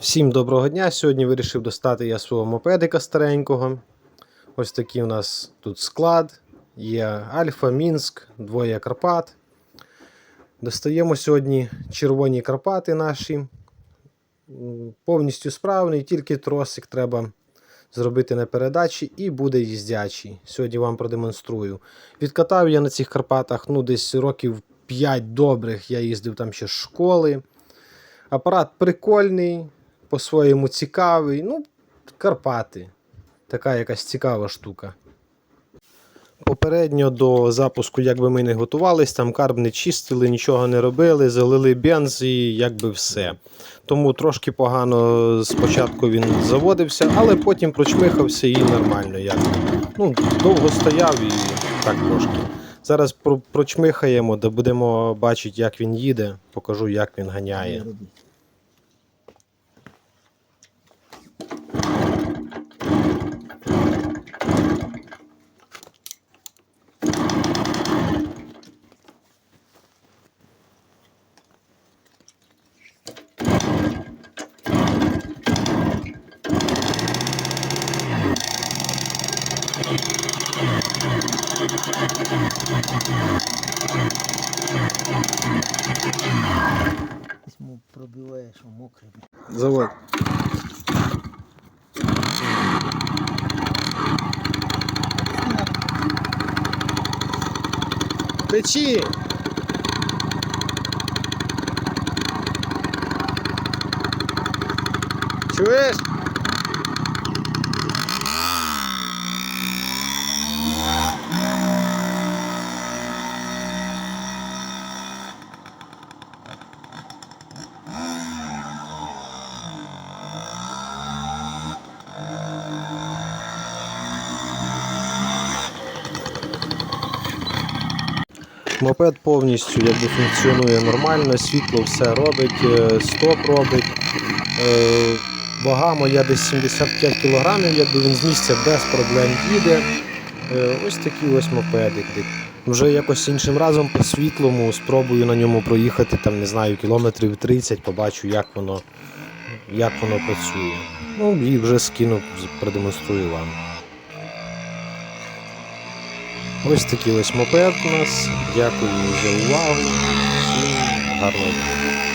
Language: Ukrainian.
Всім доброго дня! Сьогодні вирішив достати я свого мопедика старенького. Ось такий у нас тут склад. Є Альфа, Мінськ, двоє Карпат. Достаємо сьогодні червоні Карпати наші. Повністю справний, тільки тросик треба зробити на передачі і буде їздячий. Сьогодні вам продемонструю. Відкатав я на цих Карпатах ну, десь років 5 добрих. Я їздив там ще з школи. Апарат прикольний, по-своєму цікавий. Ну, Карпати. Така якась цікава штука. Попередньо до запуску, як би ми не готувались, там карб не чистили, нічого не робили, залили бенз і якби все. Тому трошки погано спочатку він заводився, але потім прочмихався і нормально. Як. Ну, довго стояв і так трошки. Зараз про- прочмихаємо, де будемо бачити, як він їде, покажу, як він ганяє. Пробиває, що мокре. Завод. Печі! Чуєш? Мопед повністю якби, функціонує нормально, світло все робить, е, стоп робить. Е, Вага моя десь 75 кг, якби він з місця без проблем їде. Е, Ось такий ось мопедик. Вже якось іншим разом по світлому спробую на ньому проїхати, там, не знаю, кілометрів 30, побачу, як воно, як воно працює. Ну і вже скину, продемонструю вам. Ось такий ось мопед у нас. Дякую за увагу. Всім гарного дня.